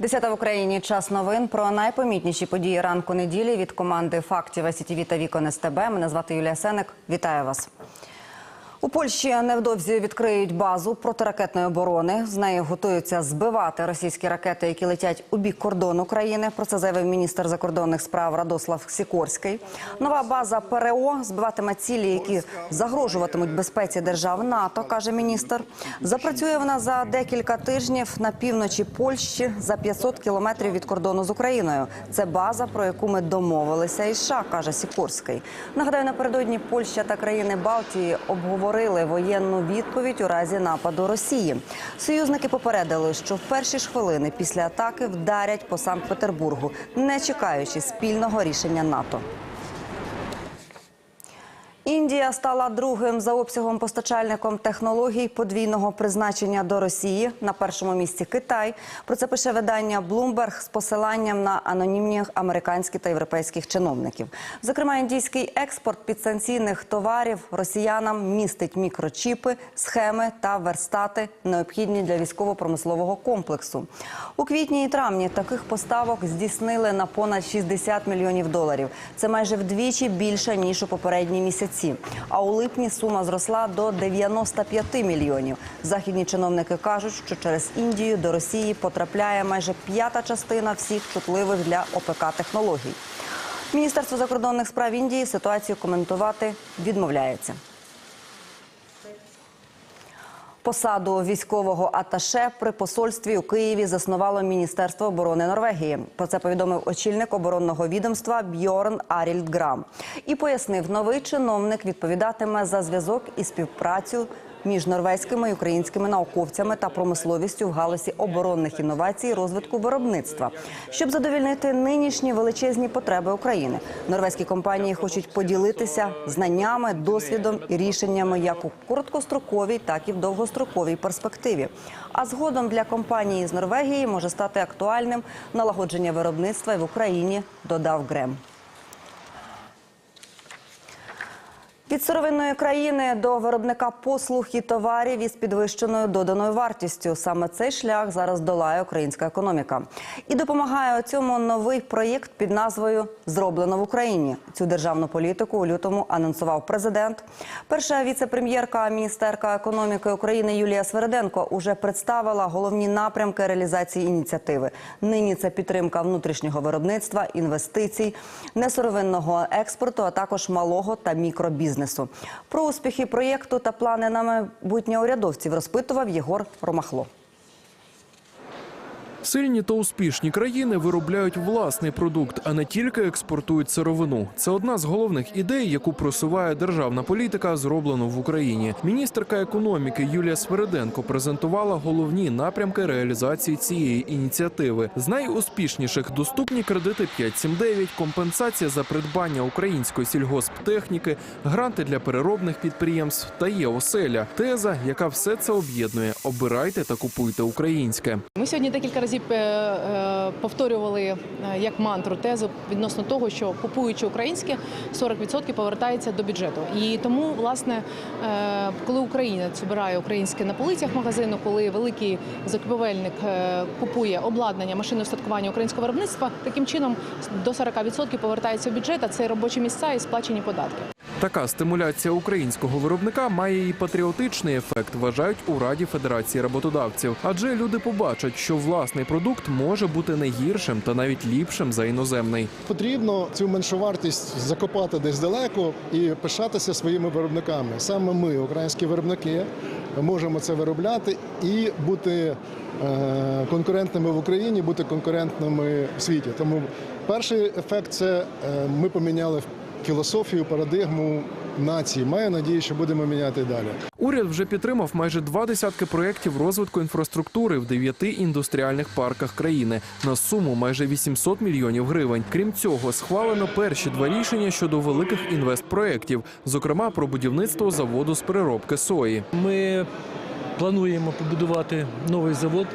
Десята в Україні час новин про найпомітніші події ранку неділі від команди фактів СІТВ та Вікон СТБ. Мене звати Юлія Сеник. Вітаю вас. У Польщі невдовзі відкриють базу протиракетної оборони. З нею готуються збивати російські ракети, які летять у бік кордону країни. Про це заявив міністр закордонних справ Радослав Сікорський. Нова база ПРО збиватиме цілі, які загрожуватимуть безпеці держав НАТО, каже міністр. Запрацює вона за декілька тижнів на півночі Польщі за 500 кілометрів від кордону з Україною. Це база, про яку ми домовилися із США, каже Сікорський. Нагадаю, напередодні Польща та країни Балтії обговорили воєнну відповідь у разі нападу Росії. Союзники попередили, що в перші ж хвилини після атаки вдарять по Санкт-Петербургу, не чекаючи спільного рішення НАТО. Індія стала другим за обсягом постачальником технологій подвійного призначення до Росії. На першому місці Китай. Про це пише видання Bloomberg з посиланням на анонімних американських та європейських чиновників. Зокрема, індійський експорт підсанкційних товарів росіянам містить мікрочіпи, схеми та верстати, необхідні для військово-промислового комплексу. У квітні і травні таких поставок здійснили на понад 60 мільйонів доларів. Це майже вдвічі більше ніж у попередні місяці. А у липні сума зросла до 95 мільйонів. Західні чиновники кажуть, що через Індію до Росії потрапляє майже п'ята частина всіх чутливих для ОПК технологій. Міністерство закордонних справ Індії ситуацію коментувати відмовляється. Посаду військового аташе при посольстві у Києві заснувало Міністерство оборони Норвегії. Про це повідомив очільник оборонного відомства Бьорн Арільд Грам і пояснив, новий чиновник відповідатиме за зв'язок і співпрацю між норвезькими і українськими науковцями та промисловістю в галузі оборонних інновацій розвитку виробництва, щоб задовільнити нинішні величезні потреби України. Норвезькі компанії хочуть поділитися знаннями, досвідом і рішеннями як у короткостроковій, так і в довгостроковій перспективі. А згодом для компанії з Норвегії може стати актуальним налагодження виробництва в Україні, додав Грем. Від сировинної країни до виробника послуг і товарів із підвищеною доданою вартістю. Саме цей шлях зараз долає українська економіка. І допомагає у цьому новий проєкт під назвою Зроблено в Україні. Цю державну політику у лютому анонсував президент. Перша віце-прем'єрка, міністерка економіки України Юлія Свереденко уже представила головні напрямки реалізації ініціативи. Нині це підтримка внутрішнього виробництва, інвестицій, несировинного експорту, а також малого та мікробізнесу. Про успіхи проєкту та плани на майбутнє урядовців розпитував Єгор Ромахло. Сильні та успішні країни виробляють власний продукт, а не тільки експортують сировину. Це одна з головних ідей, яку просуває державна політика, зроблено в Україні. Міністерка економіки Юлія Свериденко презентувала головні напрямки реалізації цієї ініціативи. З найуспішніших доступні кредити 5.7.9, компенсація за придбання української сільгосптехніки, гранти для переробних підприємств та є оселя. Теза, яка все це об'єднує. Обирайте та купуйте українське. Ми сьогодні декілька разів е, е, повторювали е, як мантру тезу відносно того, що купуючи українське, 40% повертається до бюджету. І тому, власне, е, коли Україна збирає українське на полицях магазину, коли великий закупівельник купує обладнання машинного устаткування українського виробництва, таким чином до 40% повертається в бюджет, а це робочі місця і сплачені податки. Така стимуляція українського виробника має і патріотичний ефект, вважають у Раді Федерації роботодавців. Адже люди побачать, що власний продукт може бути не гіршим та навіть ліпшим за іноземний. Потрібно цю меншу вартість закопати десь далеко і пишатися своїми виробниками. Саме ми, українські виробники, можемо це виробляти і бути е, конкурентними в Україні, бути конкурентними в світі. Тому перший ефект це е, ми поміняли філософію, парадигму нації. Маю надію, що будемо міняти далі. Уряд вже підтримав майже два десятки проєктів розвитку інфраструктури в дев'яти індустріальних парках країни на суму майже 800 мільйонів гривень. Крім цього, схвалено перші два рішення щодо великих інвестпроєктів, зокрема про будівництво заводу з переробки сої. Ми плануємо побудувати новий завод,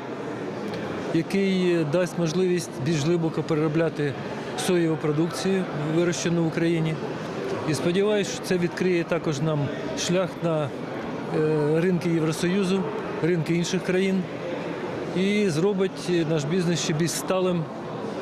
який дасть можливість більш глибоко переробляти соєву продукцію, вирощену в Україні. І сподіваюся, що це відкриє також нам шлях на е, ринки Євросоюзу, ринки інших країн. і зробить наш бізнес ще більш сталим,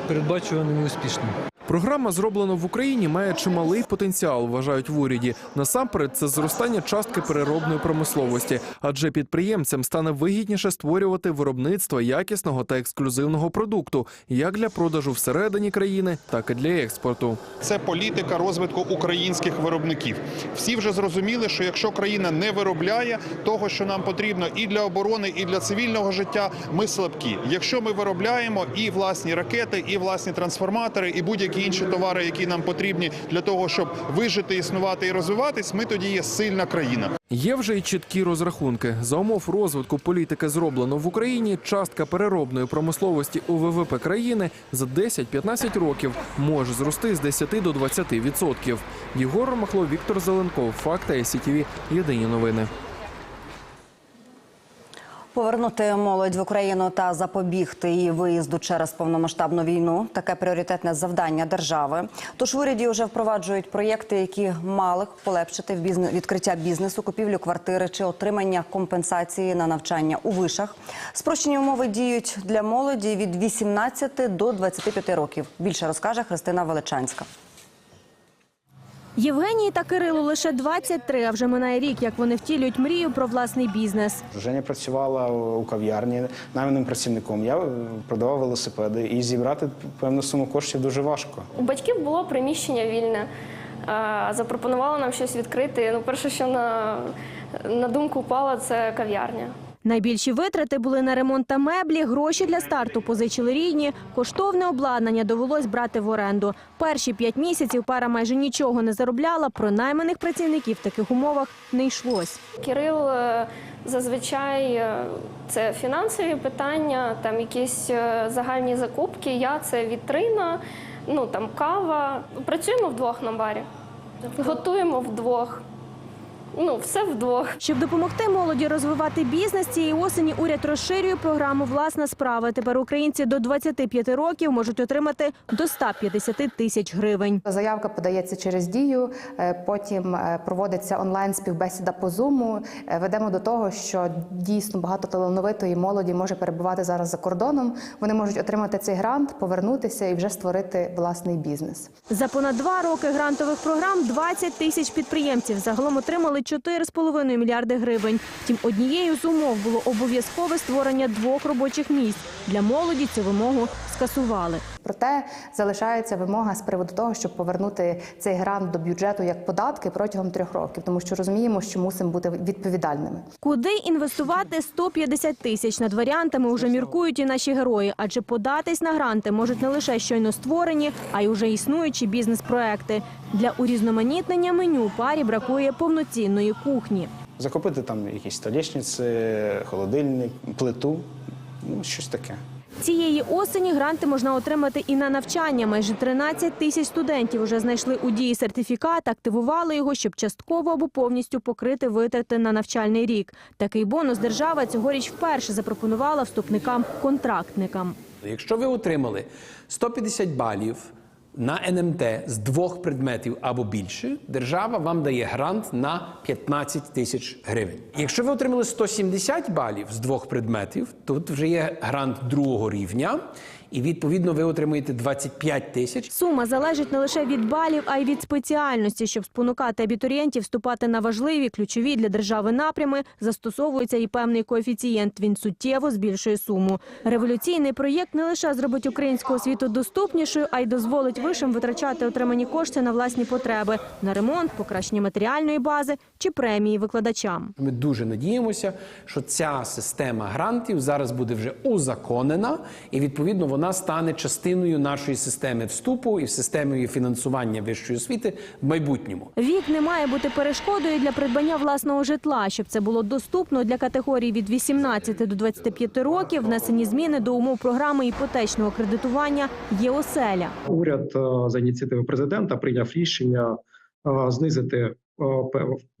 передбачуваним і успішним. Програма зроблено в Україні має чималий потенціал, вважають в уряді. Насамперед, це зростання частки переробної промисловості, адже підприємцям стане вигідніше створювати виробництво якісного та ексклюзивного продукту як для продажу всередині країни, так і для експорту. це політика розвитку українських виробників. Всі вже зрозуміли, що якщо країна не виробляє того, що нам потрібно і для оборони, і для цивільного життя, ми слабкі. Якщо ми виробляємо і власні ракети, і власні трансформатори, і будь-які інші товари, які нам потрібні для того, щоб вижити, існувати і розвиватись, ми тоді є сильна країна. Є вже й чіткі розрахунки. За умов розвитку політики зроблено в Україні. Частка переробної промисловості у ВВП країни за 10-15 років може зрости з 10 до 20 відсотків. Єгор Ромахло, Віктор Зеленков. Факти СІТВ. Єдині новини. Повернути молодь в Україну та запобігти її виїзду через повномасштабну війну таке пріоритетне завдання держави. Тож в уряді вже впроваджують проєкти, які мали б полегшити в бізнес відкриття бізнесу, купівлю квартири чи отримання компенсації на навчання у вишах. Спрощені умови діють для молоді від 18 до 25 років. Більше розкаже Христина Величанська. Євгенії та Кирилу лише 23, а вже минає рік, як вони втілюють мрію про власний бізнес. Женя працювала у кав'ярні найманим працівником. Я продавав велосипеди і зібрати певну суму коштів дуже важко. У батьків було приміщення вільне. Запропонували нам щось відкрити. Ну, перше, що на, на думку впало, це кав'ярня. Найбільші витрати були на ремонт та меблі, гроші для старту позичили рідні, коштовне обладнання довелось брати в оренду. Перші п'ять місяців пара майже нічого не заробляла, про найманих працівників в таких умовах не йшлось. Кирил е, зазвичай е, це фінансові питання, там якісь е, загальні закупки. Я це вітрина, ну там кава. Працюємо вдвох на барі, готуємо вдвох. Ну, все вдвох. Щоб допомогти молоді розвивати бізнес, цієї осені уряд розширює програму Власна справа. Тепер українці до 25 років можуть отримати до 150 тисяч гривень. Заявка подається через дію, е, потім е, проводиться онлайн співбесіда по зуму. Е, Ведемо до того, що дійсно багато талановитої молоді може перебувати зараз за кордоном. Вони можуть отримати цей грант, повернутися і вже створити власний бізнес. За понад два роки грантових програм 20 тисяч підприємців загалом отримали 4,5 мільярди гривень. Втім, однією з умов було обов'язкове створення двох робочих місць. Для молоді цю вимогу скасували. Проте залишається вимога з приводу того, щоб повернути цей грант до бюджету як податки протягом трьох років, тому що розуміємо, що мусимо бути відповідальними. Куди інвестувати 150 тисяч над варіантами вже міркують і наші герої, адже податись на гранти можуть не лише щойно створені, а й уже існуючі бізнес-проекти. Для урізноманітнення меню парі бракує повноцінної кухні. Закупити там якісь столішниці, холодильник, плиту, ну щось таке. Цієї осені гранти можна отримати і на навчання. Майже 13 тисяч студентів вже знайшли у дії сертифікат, активували його, щоб частково або повністю покрити витрати на навчальний рік. Такий бонус держава цьогоріч вперше запропонувала вступникам-контрактникам. Якщо ви отримали 150 балів на НМТ з двох предметів або більше, держава вам дає грант на 15 тисяч гривень. Якщо ви отримали 170 балів з двох предметів, тут вже є грант другого рівня, і відповідно ви отримуєте 25 тисяч. Сума залежить не лише від балів, а й від спеціальності. Щоб спонукати абітурієнтів вступати на важливі ключові для держави напрями, застосовується і певний коефіцієнт. Він суттєво збільшує суму. Революційний проєкт не лише зробить українську освіту доступнішою, а й дозволить вишам витрачати отримані кошти на власні потреби на ремонт, покращення матеріальної бази чи премії викладачам. Ми дуже надіємося, що ця система грантів зараз буде вже узаконена, і відповідно вона стане частиною нашої системи вступу і системою фінансування вищої освіти в майбутньому. Вік не має бути перешкодою для придбання власного житла. Щоб це було доступно для категорій від 18 до 25 років, внесені зміни до умов програми іпотечного кредитування є оселя. Уряд е, за ініціативи президента прийняв рішення е, знизити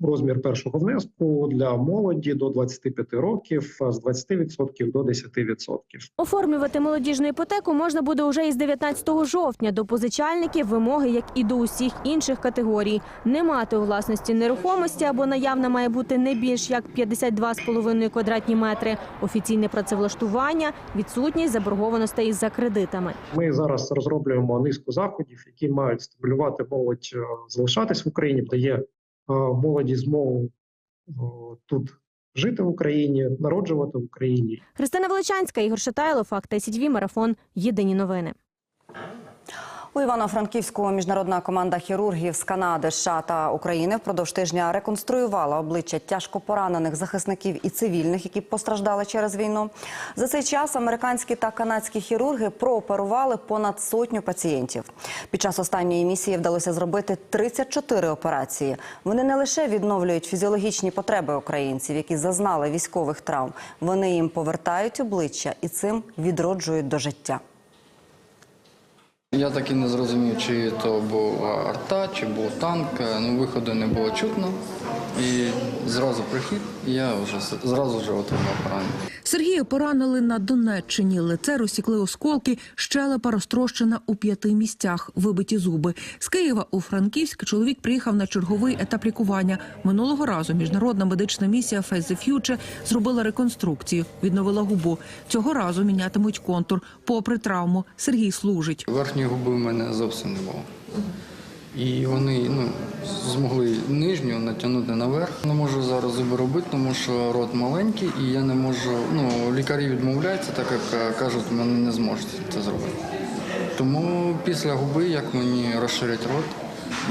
розмір першого внеску для молоді до 25 років з 20% до 10%. Оформлювати молодіжну іпотеку можна буде уже із 19 жовтня. До позичальників вимоги, як і до усіх інших категорій. Не мати у власності нерухомості або наявна має бути не більш як 52,5 квадратні метри. Офіційне працевлаштування, відсутність заборгованостей за кредитами. Ми зараз розроблюємо низку заходів, які мають стимулювати молодь е, залишатись в Україні, дає е, молоді змогу е, тут жити в Україні, народжувати в Україні Христина Величанська, Ігор Шатайло, факт СІТВ, Марафон. Єдині новини. У Івано-Франківську міжнародна команда хірургів з Канади, США та України впродовж тижня реконструювала обличчя тяжко поранених захисників і цивільних, які постраждали через війну. За цей час американські та канадські хірурги прооперували понад сотню пацієнтів. Під час останньої місії вдалося зробити 34 операції. Вони не лише відновлюють фізіологічні потреби українців, які зазнали військових травм. Вони їм повертають обличчя і цим відроджують до життя. Я так і не зрозумів, чи то була арта, чи був танк. Ну, виходу не було чутно. І зразу прихід, і я вже зразу вже отримав поранення. Сергія поранили на Донеччині. Лице розсікли осколки, щелепа розтрощена у п'яти місцях, вибиті зуби. З Києва у Франківськ чоловік приїхав на черговий етап лікування. Минулого разу міжнародна медична місія Face the Future зробила реконструкцію, відновила губу. Цього разу мінятимуть контур. Попри травму, Сергій служить. Верхньої губи в мене зовсім не було. І вони ну, змогли нижню натягнути наверх. Не можу зараз зуби робити, тому що рот маленький, і я не можу. Ну, лікарі відмовляються, так як е, кажуть, мене не зможуть це зробити. Тому після губи, як мені розширять рот,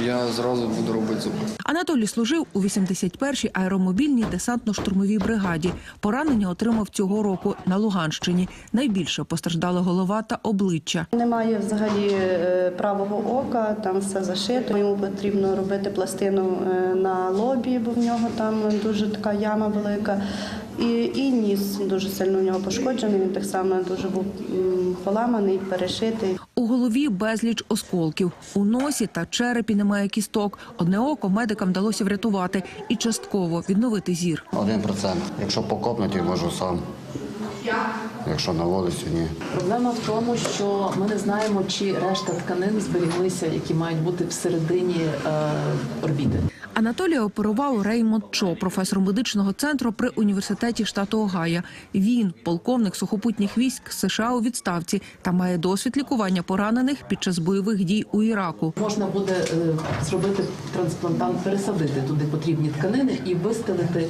я зразу буду робити зуби. Анатолій служив у 81-й аеромобільній десантно-штурмовій бригаді. Поранення отримав цього року на Луганщині. Найбільше постраждали голова та обличчя. Немає взагалі е, правого ока, там все зашито. Йому потрібно робити пластину е, на лобі, бо в нього там дуже така яма велика. І, і ніс дуже сильно в нього пошкоджений. Він так само дуже був поламаний, перешитий. У голові безліч осколків. У носі та черепі немає кісток. Одне око медикам вдалося врятувати і частково відновити зір. Один процент. Якщо покопнути, можу сам. Якщо на вулицю, ні. Проблема в тому, що ми не знаємо, чи решта тканин зберіглися, які мають бути всередині е, орбіти. Анатолія оперував Реймонд Чо, професор медичного центру при університеті штату Огайо. Він полковник сухопутніх військ США у відставці та має досвід лікування поранених під час бойових дій у Іраку. Можна буде е, зробити трансплантант, пересадити туди потрібні тканини і вистелити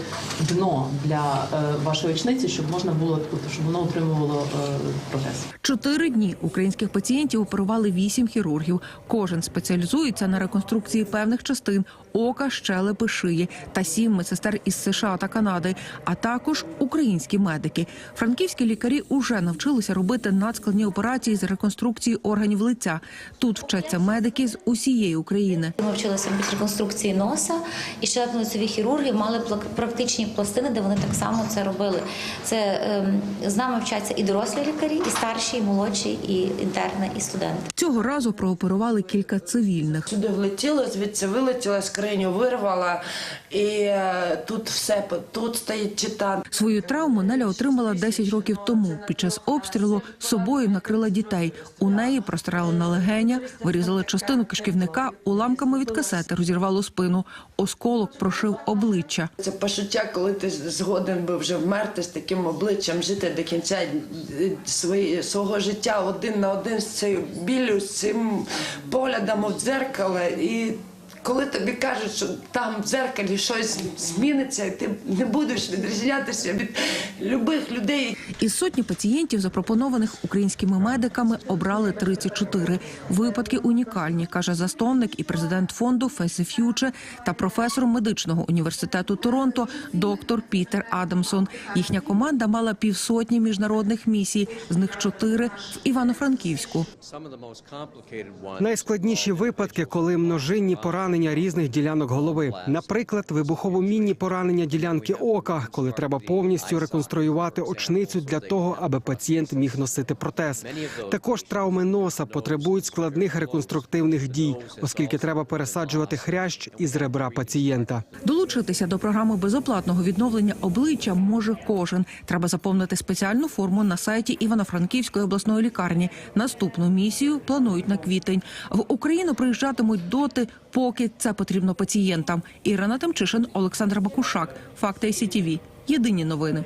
дно для е, вашої очниці, щоб можна було щоб воно отримувало е, протез. Чотири дні українських пацієнтів оперували вісім хірургів. Кожен спеціалізується на реконструкції певних частин ока, щелепи, шиї та сім медсестер із США та Канади, а також українські медики. Франківські лікарі уже навчилися робити надскладні операції з реконструкції органів лиця. Тут вчаться медики з усієї України. Ми вчилися робити реконструкції носа і щелепно-лицеві хірурги мали практичні пластини, де вони так само це робили. Це ем, з нами вчаться і дорослі лікарі, і старші, і молодші, і інтерни, і студенти. Цього разу прооперували кілька цивільних. Сюди влетіло, звідси вилетіла, скриню вирвала, і е, тут все, тут стоїть титан. Свою травму Неля отримала 10 років тому. Під час обстрілу собою накрила дітей. У неї прострелили на легеня, вирізали частину кишківника, уламками від касети розірвало спину. Осколок прошив обличчя. Це почуття, коли ти згоден би вже вмерти з таким обличчям, жити до кінця е, свої, свого життя один на один з цією біллю, з цим поглядом в дзеркало. І коли тобі кажуть, що там в дзеркалі щось зміниться, і ти не будеш відрізнятися від любих людей. Із сотні пацієнтів, запропонованих українськими медиками, обрали 34. Випадки унікальні, каже засновник і президент фонду Face the Future та професор медичного університету Торонто, доктор Пітер Адамсон. Їхня команда мала півсотні міжнародних місій, з них чотири в Івано-Франківську. Найскладніші випадки, коли множинні поранення поранення різних ділянок голови. Наприклад, вибухово-мінні поранення ділянки ока, коли треба повністю реконструювати очницю для того, аби пацієнт міг носити протез. Також травми носа потребують складних реконструктивних дій, оскільки треба пересаджувати хрящ із ребра пацієнта. Долучитися до програми безоплатного відновлення обличчя може кожен. Треба заповнити спеціальну форму на сайті Івано-Франківської обласної лікарні. Наступну місію планують на квітень. В Україну приїжджатимуть доти, поки це потрібно пацієнтам. Ірина Тимчишин, Олександр Бакушак. Факти СІТІВІ. Єдині новини.